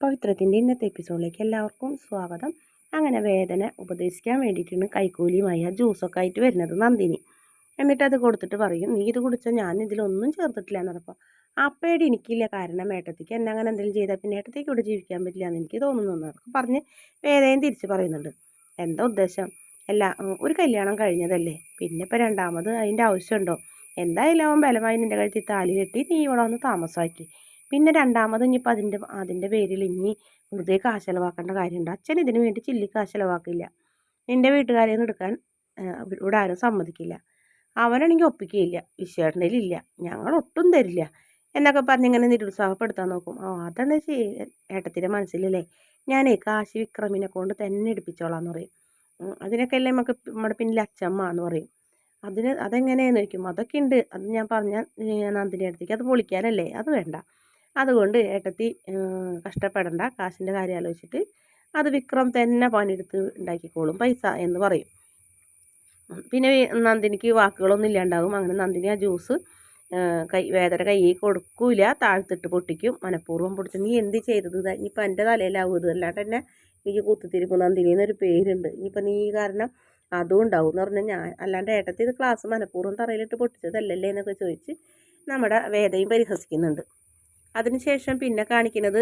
പവിത്രത്തിന്റെ ഇന്നത്തെ എപ്പിസോഡിലേക്ക് എല്ലാവർക്കും സ്വാഗതം. അങ്ങനെ വേദന ഉപദേശിക്കാൻ വേണ്ടിയിട്ടാണ് കൈക്കൂലിയുമായി ആ ജ്യൂസൊക്കെ ആയിട്ട് വരുന്നത് നന്ദിനി. എന്നിട്ട് അത് കൊടുത്തിട്ട് പറയും നീ ഇത് കുടിച്ചാൽ ഞാൻ ഇതിലൊന്നും ചേർത്തിട്ടില്ല എന്ന് പറഞ്ഞപ്പോൾ ആ പേടി എനിക്കില്ല. കാരണം ഏട്ടത്തേക്ക് എന്നെ അങ്ങനെ എന്തെങ്കിലും ചെയ്താൽ പിന്നെ ഏട്ടത്തേക്ക് ഇവിടെ ജീവിക്കാൻ പറ്റില്ല എന്ന് എനിക്ക് തോന്നുന്നു പറഞ്ഞ് വേദനയും തിരിച്ച് പറയുന്നുണ്ട്. എന്താ ഉദ്ദേശം? അല്ല ഒരു കല്യാണം കഴിഞ്ഞതല്ലേ? പിന്നെ ഇപ്പം രണ്ടാമത് അതിന്റെ ആവശ്യമുണ്ടോ? എന്തായാലും അവൻ ബലമായി നിന്റെ കഴുത്തിൽ താലി കെട്ടി നീ ഇവിടെ വന്ന് താമസമാക്കി പിന്നെ രണ്ടാമത് ഇനിയിപ്പോൾ അതിന്റെ അതിന്റെ പേരിൽ ഇനി വെറുതെ കാശ് ചിലവാക്കേണ്ട കാര്യമുണ്ട്. അച്ഛൻ ഇതിന് വേണ്ടി ചില്ലി കാശ് ചിലവാക്കില്ല നിന്റെ വീട്ടുകാരെ നിന്ന് എടുക്കാൻ ഇവിടെ ആരും സമ്മതിക്കില്ല. അവനാണെങ്കിൽ ഒപ്പിക്കുകയില്ല. വിശ്വേട്ടനിലില്ല ഞങ്ങൾ ഒട്ടും തരില്ല. എന്നൊക്കെ പറഞ്ഞ് ഇങ്ങനെ നിരുത്സാഹപ്പെടുത്താൻ നോക്കും. ആ അതാണ് ഏട്ടത്തിന്റെ മനസ്സിലല്ലേ? ഞാനേ കാശി വിക്രമിനെ കൊണ്ട് തന്നെ എടുപ്പിച്ചോളാം എന്ന് പറയും. അതിനൊക്കെ അല്ലേ നമുക്ക് നമ്മുടെ പിന്നിൽ അച്ഛമ്മ എന്ന് പറയും. അതിന് അതെങ്ങനെയാണെന്ന് ചോദിക്കും. അതൊക്കെ ഉണ്ട്. അത് ഞാൻ പറഞ്ഞ നന്ദിനി അടുത്തേക്ക്. അത് പൊളിക്കാനല്ലേ? അത് വേണ്ട. അതുകൊണ്ട് ഏട്ടത്തി കഷ്ടപ്പെടണ്ട. കാശിന്റെ കാര്യം ആലോചിച്ചിട്ട് അത് വിക്രം തന്നെ പണിയെടുത്ത് ഉണ്ടാക്കിക്കോളും പൈസ എന്ന് പറയും. പിന്നെ നന്ദിനിക്ക് വാക്കുകളൊന്നും ഇല്ലാണ്ടാവും. അങ്ങനെ നന്ദിനി ആ ജ്യൂസ് കൈ വേദന കൈ കൊടുക്കൂല. താഴ്ത്തിട്ട് പൊട്ടിക്കും. മനഃപൂർവം പൊടിച്ച്. നീ എന്ത് ചെയ്തത്? ഇനിയിപ്പോൾ എന്റെ തലയിലാവും അല്ലാണ്ട് തന്നെ എനിക്ക് കുത്തിത്തിരിപ്പ്. നന്ദിനി എന്നൊരു പേരുണ്ട്. ഇനിയിപ്പോൾ നീ കാരണം അതും ഉണ്ടാവും എന്ന് പറഞ്ഞാൽ ഞാൻ അല്ലാണ്ട് ഏട്ടത്തി ഇത് ക്ലാസ് മനഃപൂർവം തറയിലിട്ട് പൊട്ടിച്ചതല്ലല്ലേ എന്നൊക്കെ ചോദിച്ച് നമ്മുടെ വേദയും പരിഹസിക്കുന്നുണ്ട്. അതിനുശേഷം പിന്നെ കാണിക്കുന്നത്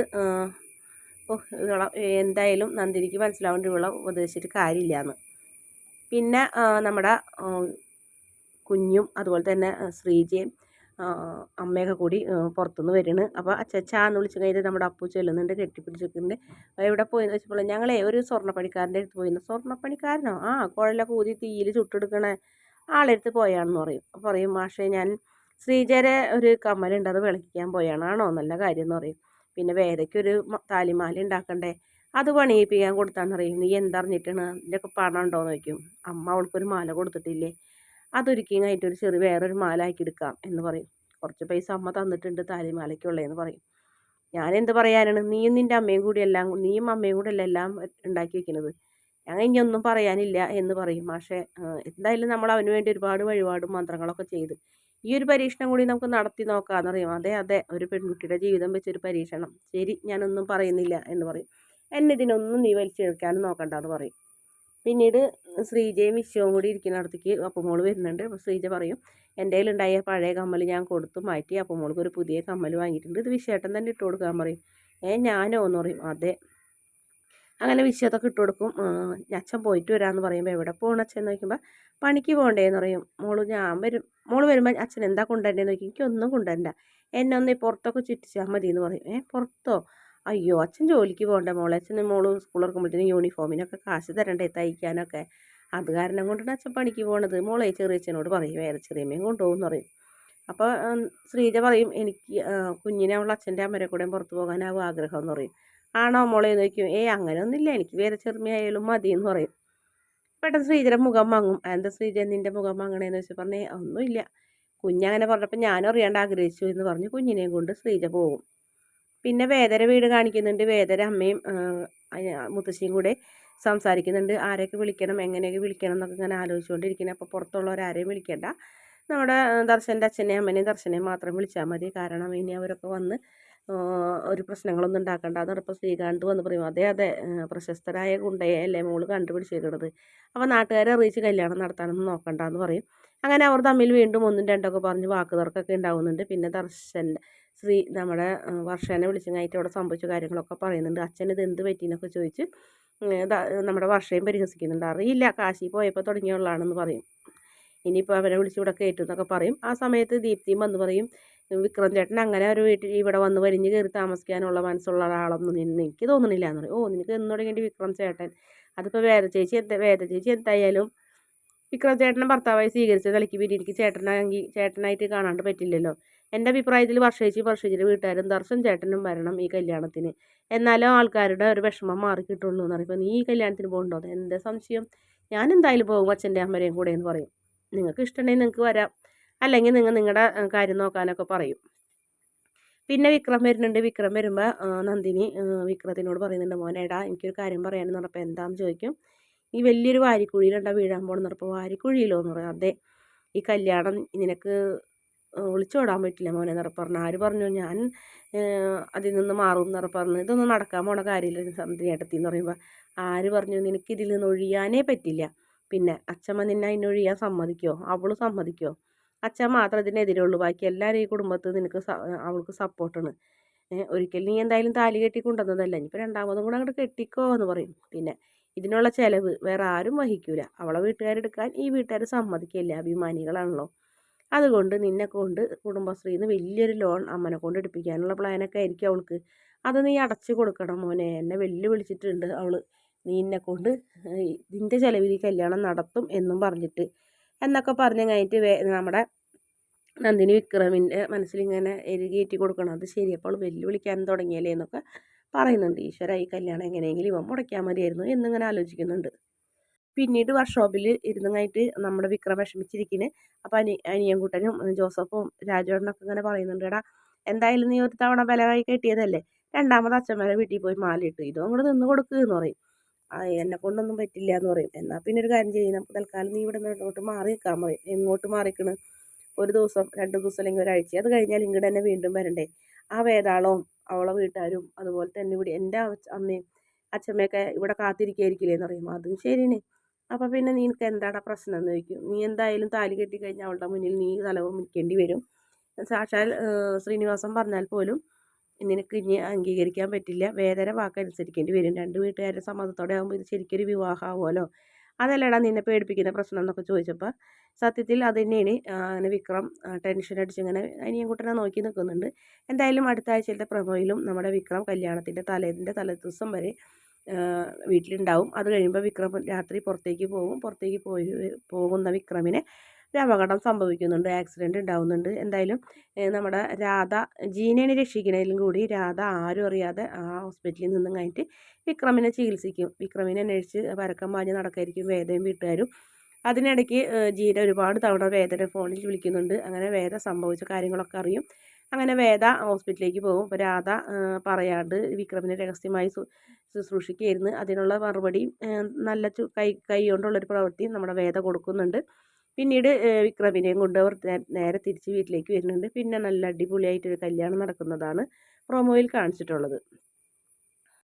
എന്തായാലും നന്ദിനിക്ക് മനസ്സിലാവേണ്ട ഇവളെ ഉപദേശിച്ചിട്ട് കാര്യമില്ലയെന്ന് പിന്നെ നമ്മുടെ കുഞ്ഞും അതുപോലെ തന്നെ ശ്രീജയും അമ്മയൊക്കെ കൂടി പുറത്തുനിന്ന് വരുന്നു അപ്പോൾ അച്ചച്ചാന്ന് വിളിച്ച് കഴിഞ്ഞാൽ നമ്മുടെ അപ്പു ചെല്ലുന്നുണ്ട് കെട്ടിപ്പിടിച്ചിട്ടുണ്ട്. എവിടെ പോയെന്ന് വെച്ചപ്പോൾ ഞങ്ങളെ ഒരു സ്വർണപ്പണിക്കാരന്റെ അടുത്ത് പോയിരുന്നു. സ്വർണപ്പണിക്കാരനോ? ആ കുഴലൊക്കെ ഊതി തീയിൽ ചുട്ടെടുക്കണേ ആളെടുത്ത് പോയാണെന്ന് പറയും. പറയും മാഷേ ഞാൻ ശ്രീജയുടെ ഒരു കമ്മലുണ്ട് അത് വിളക്കിക്കാൻ പോയാണ്. നല്ല കാര്യം എന്ന് പറയും. പിന്നെ വേദയ്ക്കൊരു താലിമാല ഉണ്ടാക്കണ്ടേ? അത് പണിയിപ്പിക്കാൻ കൊടുത്താന്ന് പറയും. നീ എന്തറിഞ്ഞിട്ടാണ്? ഇതിന്റെയൊക്കെ പണം ഉണ്ടോയെന്ന് ചോദിക്കും. അമ്മ അവൾക്കൊരു മാല കൊടുത്തിട്ടില്ലേ? അതൊരിക്കലായിട്ട് ഒരു ചെറിയ വേറൊരു മാല ആക്കി എടുക്കാം എന്ന് പറയും. കുറച്ച് പൈസ അമ്മ തന്നിട്ടുണ്ട് താലിമാലയ്ക്കുള്ളതെന്ന് പറയും. ഞാൻ എന്ത് പറയാനാണ്? നീയും നിന്റെ അമ്മയും കൂടി എല്ലാം നീയും അമ്മയും കൂടി അല്ല എല്ലാം ഉണ്ടാക്കി വെക്കുന്നത് ഞങ്ങൾ ഇനി ഒന്നും പറയാനില്ല എന്ന് പറയും. പക്ഷേ എന്തായാലും നമ്മൾ അവന് വേണ്ടി ഒരുപാട് വഴിപാടും മന്ത്രങ്ങളൊക്കെ ചെയ്ത് ഈ ഒരു പരീക്ഷണം കൂടി നമുക്ക് നടത്തി നോക്കാമെന്ന് പറയും. അതെ അതെ ഒരു പെൺകുട്ടിയുടെ ജീവിതം വെച്ചൊരു പരീക്ഷണം. ശരി ഞാനൊന്നും പറയുന്നില്ല എന്ന് പറയും. എന്നെ ഇതിനൊന്നും നീ വലിച്ചെടുക്കാനും നോക്കണ്ട എന്ന് പറയും. പിന്നീട് ശ്രീജയും വിശ്വവും കൂടി ഇരിക്കുന്ന അടുത്തേക്ക് അപ്പമോൾ വരുന്നുണ്ട്. അപ്പോൾ ശ്രീജ പറയും എന്റെ കയ്യിലുണ്ടായ പഴയ കമ്മൽ ഞാൻ കൊടുത്തു മാറ്റി. അപ്പമോൾക്ക് ഒരു പുതിയ കമ്മൽ വാങ്ങിയിട്ടുണ്ട്. ഇത് വിശേഷം തന്നെ ഇട്ട് കൊടുക്കാൻ പറയും. ഏ ഞാനോ? എന്ന് പറയും. അതെ. അങ്ങനെ വിശ്വത്തൊക്കെ ഇട്ട് കൊടുക്കും. അച്ഛൻ പോയിട്ട് വരാമെന്ന് പറയുമ്പോൾ എവിടെ പോകണം അച്ഛൻ എന്ന് ചോദിക്കുമ്പോൾ പണിക്ക് പോകണ്ടേന്ന് പറയും. മോൾ ഞാൻ വരും. മോൾ വരുമ്പോൾ അച്ഛൻ എന്താ കൊണ്ടുവരേണ്ടതെന്ന് നോക്കി എനിക്കൊന്നും കൊണ്ടുവരണ്ട. എന്നെ ഒന്ന് പുറത്തൊക്കെ ചുറ്റിച്ചാൽ മതി എന്ന് പറയും. ഏ പുറത്തോ? അയ്യോ അച്ഛൻ ജോലിക്ക് പോകണ്ടേ മോളെ. അച്ഛൻ മോൾ സ്കൂൾ ഇറക്കുമ്പോഴത്തേനും യൂണിഫോമിനൊക്കെ കാശ് തരണ്ടേ തയ്ക്കാനൊക്കെ. അത് കാരണം കൊണ്ടാണ് അച്ഛൻ പണിക്ക് പോകണത് മോളെ ചെറിയച്ഛനോട് പറയും. വേറെ ചെറിയമ്മയും കൊണ്ടുപോകുമെന്ന് പറയും. അപ്പോൾ ശ്രീജ പറയും എനിക്ക് കുഞ്ഞിനെ അവൾ അച്ഛന്റെ അമ്മരെ കൂടെ പുറത്ത് പോകാനാവും ആഗ്രഹം എന്ന് പറയും. ആണോ മോളെ എന്ന് ചോദിക്കും അങ്ങനെ അങ്ങനെയൊന്നുമില്ല. എനിക്ക് വേറെ ചെറുമയായാലും മതി എന്ന് പറയും. പെട്ടെന്ന് ശ്രീജയുടെ മുഖം വാങ്ങും എന്താ ശ്രീജ നിന്റെ മുഖം വാങ്ങണേന്ന് വെച്ചാൽ പറഞ്ഞേ ഒന്നുമില്ല. കുഞ്ഞങ്ങനെ പറഞ്ഞപ്പോൾ ഞാനും അറിയാണ്ട് ആഗ്രഹിച്ചു എന്ന് പറഞ്ഞ് കുഞ്ഞിനെയും കൊണ്ട് ശ്രീജ പോകും. പിന്നെ വേദര വീട് കാണിക്കുന്നുണ്ട്. വേദര അമ്മയും മുത്തശ്ശിയും കൂടെ സംസാരിക്കുന്നുണ്ട്. ആരെയൊക്കെ വിളിക്കണം? എങ്ങനെയൊക്കെ വിളിക്കണം? എന്നൊക്കെ ഇങ്ങനെ ആലോചിച്ചുകൊണ്ടിരിക്കുന്നത് അപ്പോൾ പുറത്തുള്ളവരാരെയും വിളിക്കേണ്ട. നമ്മുടെ ദർശന്റെ അച്ഛനെയും അമ്മനെയും ദർശനെയും മാത്രം വിളിച്ചാൽ മതി. കാരണം ഇനി അവരൊക്കെ വന്ന് ഒരു പ്രശ്നങ്ങളൊന്നും ഉണ്ടാക്കണ്ട. എന്നിപ്പോൾ ശ്രീകാന്ത് വന്ന് പറയും. അതെ അതെ പ്രശസ്തരായ ഗുണ്ടയെ അല്ലേ മോൾ കണ്ടുപിടിച്ചേക്കണത്. അപ്പോൾ നാട്ടുകാരെ അറിയിച്ച് കല്യാണം നടത്താനൊന്നും നോക്കണ്ട എന്ന് പറയും. അങ്ങനെ അവർ തമ്മിൽ വീണ്ടും ഒന്നും രണ്ടൊക്കെ പറഞ്ഞ് വാക്ക് തർക്കമൊക്കെ ഉണ്ടാവുന്നുണ്ട്. പിന്നെ ദർശന്റെ ശ്രീ നമ്മുടെ വർഷേനെ കഴിഞ്ഞിട്ട് അവിടെ സംഭവിച്ച കാര്യങ്ങളൊക്കെ പറയുന്നുണ്ട്. അച്ഛൻ ഇത് എന്ത് പറ്റിയെന്നൊക്കെ ചോദിച്ച് നമ്മുടെ വർഷയും പരിഹസിക്കുന്നുണ്ട്. അറിയില്ല കാശി പോയപ്പോൾ തുടങ്ങിയുള്ളതാണെന്ന് പറയും. ഇനിയിപ്പോൾ അവരെ വിളിച്ച് ഇവിടെ പറയും. ആ സമയത്ത് ദീപ്തിയും വന്ന് പറയും വിക്രം ചേട്ടൻ അങ്ങനെ ഒരു വീട്ടിൽ ഇവിടെ വന്ന് വലിഞ്ഞ് കയറി താമസിക്കാനുള്ള മനസ്സുള്ള ഒരാളൊന്നും നിന്ന് എനിക്ക് തോന്നണില്ല എന്ന് പറയും. ഓ നിനക്ക് എന്ന് തുടങ്ങിയിട്ട് വിക്രം ചേട്ടൻ അതിപ്പോൾ വേദ ചേച്ചി എന്ത് വേദ ചേച്ചി എന്തായാലും വിക്രം ചേട്ടനെ ഭർത്താവായി സ്വീകരിച്ച നിലയ്ക്ക് പിന്നെ എനിക്ക് ചേട്ടനാണെങ്കിൽ ചേട്ടനായിട്ട് കാണാണ്ട് പറ്റില്ലല്ലോ. എന്റെ അഭിപ്രായത്തിൽ വർഷേച്ചി വർഷേച്ചിയുടെ വീട്ടുകാരും ദർശൻ ചേട്ടനും വരണം ഈ കല്യാണത്തിന്. എന്നാലും ആൾക്കാരുടെ ഒരു വിഷമം മാറി കിട്ടുള്ളൂ എന്ന് പറയുമ്പോൾ നീ ഈ കല്യാണത്തിന് പോകണ്ടോ? എന്റെ സംശയം? ഞാൻ എന്തായാലും പോകും അച്ഛന്റെ അമ്മരെയും കൂടെ എന്ന് പറയും. നിങ്ങൾക്ക് ഇഷ്ടമുണ്ടെങ്കിൽ നിങ്ങൾക്ക് വരാം. അല്ലെങ്കിൽ നിങ്ങൾ നിങ്ങളുടെ കാര്യം നോക്കാനൊക്കെ പറയും. പിന്നെ വിക്രം വരുന്നുണ്ട്. വിക്രം വരുമ്പോൾ നന്ദിനി വിക്രത്തിനോട് പറയുന്നുണ്ട് മോനേടാ എനിക്കൊരു കാര്യം പറയാനെന്ന് പറഞ്ഞപ്പോൾ എന്താണെന്ന് ചോദിക്കും? ഈ വലിയൊരു വാരിക്കുഴിയിലുണ്ടാ വീഴാൻ പോകണമെന്ന് പറഞ്ഞപ്പോൾ വാരിക്കുഴിയിലോ? എന്ന് പറയും. അതെ ഈ കല്യാണം നിനക്ക് ഒളിച്ചോടാൻ പറ്റില്ല മോനെ നിറ പറഞ്ഞു. ആര് പറഞ്ഞു? ഞാൻ അതിൽ നിന്ന് മാറും നിറ പറഞ്ഞു. ഇതൊന്നും നടക്കാൻ പോണ കാര്യമില്ല സന്ധ്യേട്ടത്തി എന്ന് പറയുമ്പോൾ ആര് പറഞ്ഞു? നിനക്ക് ഇതിൽ നിന്ന് ഒഴിയാനേ പറ്റില്ല. പിന്നെ അച്ഛമ്മ നിന്നെ അതിനൊഴിയാൻ സമ്മതിക്കോ? അവൾ സമ്മതിക്കോ? അച്ഛൻ മാത്രം ഇതിനെതിരുള്ളൂ ബാക്കി എല്ലാവരും ഈ കുടുംബത്തിൽ നിനക്ക് അവൾക്ക് സപ്പോർട്ടാണ് ഒരിക്കൽ നീ എന്തായാലും താലി കെട്ടി കൊണ്ടുവന്നതല്ല. ഇനിയിപ്പോൾ രണ്ടാമതും കൂടെ അങ്ങോട്ട് കെട്ടിക്കോ എന്ന് പറയും. പിന്നെ ഇതിനുള്ള ചിലവ് വേറെ ആരും വഹിക്കൂല. അവളെ വീട്ടുകാരെടുക്കാൻ ഈ വീട്ടുകാർ സമ്മതിക്കില്ല. അഭിമാനികളാണല്ലോ. അതുകൊണ്ട് നിന്നെ കൊണ്ട് കുടുംബശ്രീന്ന് വലിയൊരു ലോൺ അമ്മനെ കൊണ്ട് എടുപ്പിക്കാനുള്ള പ്ലാനൊക്കെ ആയിരിക്കും അവൾക്ക്. അത് നീ അടച്ചു കൊടുക്കണം മോനെ. എന്നെ വെല്ലുവിളിച്ചിട്ടുണ്ട് അവൾ നീ എന്നെ കൊണ്ട് നിന്റെ ചിലവിൽ കല്യാണം നടത്തും എന്നും പറഞ്ഞിട്ട് എന്നൊക്കെ പറഞ്ഞ് കഴിഞ്ഞിട്ട് നമ്മുടെ നന്ദിനി വിക്രമിന്റെ മനസ്സിലിങ്ങനെ എരുകേറ്റി കൊടുക്കണം. അത് ശരി അപ്പോൾ വെല്ലുവിളിക്കാൻ തുടങ്ങിയല്ലേ എന്നൊക്കെ പറയുന്നുണ്ട്. ഈശ്വര ഈ കല്യാണം എങ്ങനെയെങ്കിലും ഇവൻ മുടക്കിയാൽ മതിയായിരുന്നു എന്നിങ്ങനെ ആലോചിക്കുന്നുണ്ട്. പിന്നീട് വർക്ക്ഷോപ്പിൽ ഇരുന്നങ്ങായിട്ട് നമ്മുടെ വിക്രം വിഷമിച്ചിരിക്കുന്നു അപ്പോൾ അനി അനിയൻകുട്ടനും ജോസഫും രാജേട്ടനൊക്കെ ഇങ്ങനെ പറയുന്നുണ്ട്. എടാ എന്തായാലും നീ ഒരു തവണ ബലമായി കെട്ടിയതല്ലേ? രണ്ടാമത് അച്ഛന്മാരെ വീട്ടിൽ പോയി മാലയിട്ടു. ഇതും അങ്ങോട്ട് നിന്ന് കൊടുക്കുക എന്ന് പറയും. എന്നെ കൊണ്ടൊന്നും പറ്റില്ല എന്ന് പറയും. എന്നാൽ പിന്നെ ഒരു കാര്യം ചെയ്യും നമുക്ക് തൽക്കാലം നീ ഇവിടെ നിന്ന് ഇങ്ങോട്ട് മാറി നിൽക്കാൻ പറയും. എങ്ങോട്ട് മാറിക്കണ്? ഒരു ദിവസം രണ്ട് ദിവസം അല്ലെങ്കിൽ ഒരാഴ്ച. അത് കഴിഞ്ഞാൽ ഇങ്ങോട്ട് തന്നെ വീണ്ടും വരണ്ടേ? ആ വേതാളവും അവളെ വീട്ടുകാരും അതുപോലെ തന്നെ ഇവിടെ എന്റെ അമ്മയും അച്ഛമ്മയൊക്കെ ഇവിടെ കാത്തിരിക്കുകയായിരിക്കില്ലേ എന്ന് പറയും. അതും ശരിയാണ് അപ്പോൾ പിന്നെ നിനക്ക് എന്താണ് പ്രശ്നം എന്ന് ചോദിക്കും. നീ എന്തായാലും താലി കെട്ടി കഴിഞ്ഞാൽ അവളുടെ മുന്നിൽ നീ തലവും നിൽക്കേണ്ടി വരും. സാക്ഷാൽ ശ്രീനിവാസം പറഞ്ഞാൽ പോലും നിനക്ക് ഇനി അംഗീകരിക്കാൻ പറ്റില്ല. വേദന വാക്കനുസരിക്കേണ്ടി വരും. രണ്ട് വീട്ടുകാരുടെ സമ്മതത്തോടെ ആകുമ്പോൾ ഇത് ശരിക്കൊരു വിവാഹമാവുമല്ലോ. അതല്ലടാ നിന്നെ പേടിപ്പിക്കുന്ന പ്രശ്നം എന്നൊക്കെ ചോദിച്ചപ്പോൾ സത്യത്തിൽ അത് തന്നെയാണ്. അങ്ങനെ വിക്രം ടെൻഷൻ അടിച്ച് ഇങ്ങനെ അനിയൻകുട്ടനെ നോക്കി നിൽക്കുന്നുണ്ട് എന്തായാലും അടുത്ത ആഴ്ചയിലത്തെ പ്രമോയിലും നമ്മുടെ വിക്രം കല്യാണത്തിന്റെ തലേതിന്റെ തലേദിവസം വരെ വീട്ടിലുണ്ടാവും. അത് കഴിയുമ്പോൾ വിക്രം രാത്രി പുറത്തേക്ക് പോകും. പുറത്തേക്ക് പോയി പോകുന്ന വിക്രമിനെ ഒരു അപകടം സംഭവിക്കുന്നുണ്ട്. ആക്സിഡന്റ് ഉണ്ടാവുന്നുണ്ട്. എന്തായാലും നമ്മുടെ രാധ ജീനേനെ രക്ഷിക്കുന്നതിലും കൂടി രാധ ആരും അറിയാതെ ആ ഹോസ്പിറ്റലിൽ നിന്നും കഴിഞ്ഞിട്ട് വിക്രമിനെ ചികിത്സിക്കും. വിക്രമിനെ അന്വേഷിച്ച് പരക്കം പാഞ്ഞ് നടക്കായിരിക്കും വേദയും വീട്ടുകാരും. അതിനിടയ്ക്ക് ജീന ഒരുപാട് തവണ വേദന ഫോണിൽ വിളിക്കുന്നുണ്ട്. അങ്ങനെ വേദ സംഭവിച്ച കാര്യങ്ങളൊക്കെ അറിയും. അങ്ങനെ വേദ ഹോസ്പിറ്റലിലേക്ക് പോകും. അപ്പോൾ രാധ പറയാണ്ട് വിക്രമിനെ രഹസ്യമായി ശുശ്രൂഷിക്കുകയായിരുന്നു. അതിനുള്ള മറുപടി നല്ല കൈ കൈ കൊണ്ടുള്ളൊരു പ്രവൃത്തിയും നമ്മുടെ വേദ കൊടുക്കുന്നുണ്ട്. പിന്നീട് വിക്രമിനെയും കൊണ്ട് അവർ നേരെ തിരിച്ച് വീട്ടിലേക്ക് വരുന്നുണ്ട്. പിന്നെ നല്ല അടിപൊളിയായിട്ട് ഒരു കല്യാണം നടക്കുന്നതാണ് പ്രൊമോയിൽ കാണിച്ചിട്ടുള്ളത്.